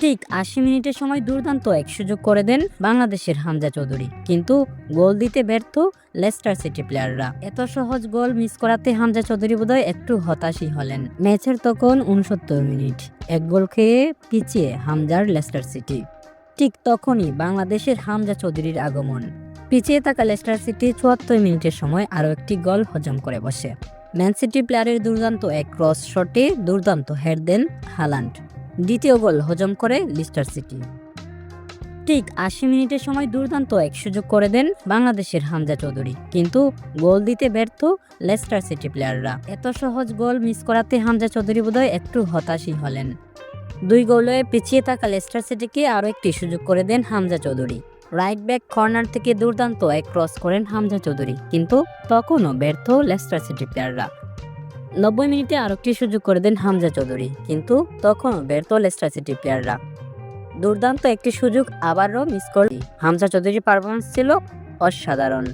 ঠিক আশি মিনিটের সময় দুর্দান্ত এক সুযোগ করে দেন বাংলাদেশের হামজা চৌধুরী। কিন্তু গোল দিতে ব্যর্থ লেস্টার সিটি প্লেয়াররা। এত সহজ গোল মিস করাতে হামজা চৌধুরী বোধহয় একটু হতাশই হলেন। ম্যাচের তখন উনসত্তর মিনিট। এক গোল খেয়ে পিছিয়ে হামজার লেস্টার সিটি। ঠিক তখনই বাংলাদেশের হামজা চৌধুরীর আগমন। পিছিয়ে থাকা লেস্টার সিটি চুয়াত্তর মিনিটের সময় আরও একটি গোল হজম করে বসে। ম্যান সিটি প্লেয়ারের দুর্দান্ত এক ক্রস শটে দুর্দান্ত হেড দেন হালান্ড। দ্বিতীয় গোল হজম করে লিস্টার সিটি। ঠিক আশি মিনিটের সময় দুর্দান্ত এক সুযোগ করে দেন বাংলাদেশের হামজা চৌধুরী। কিন্তু গোল দিতে ব্যর্থ লেস্টার সিটি প্লেয়াররা। এত সহজ গোল মিস করাতে হামজা চৌধুরী বোধহয় একটু হতাশই হলেন। দুই গোলে পিছিয়ে থাকা লেস্টার সিটিকে আরও একটি সুযোগ করে দেন Hamza Chowdhury. Right back corner থেকে দুর্দান্ত এক ক্রস করেন হামজা চৌধুরী। কিন্তু তখনও ব্যর্থ লেস্টার সিটি প্লেয়াররা। নব্বই মিনিটে আরেকটি সুযোগ করে দেন হামজা চৌধুরী। কিন্তু তখন ব্যর্থ লেস্টার সিটি প্লেয়াররা দুর্দান্ত একটি সুযোগ আবারও মিস করল হামজা চৌধুরীর পারফরমেন্স ছিল অসাধারণ।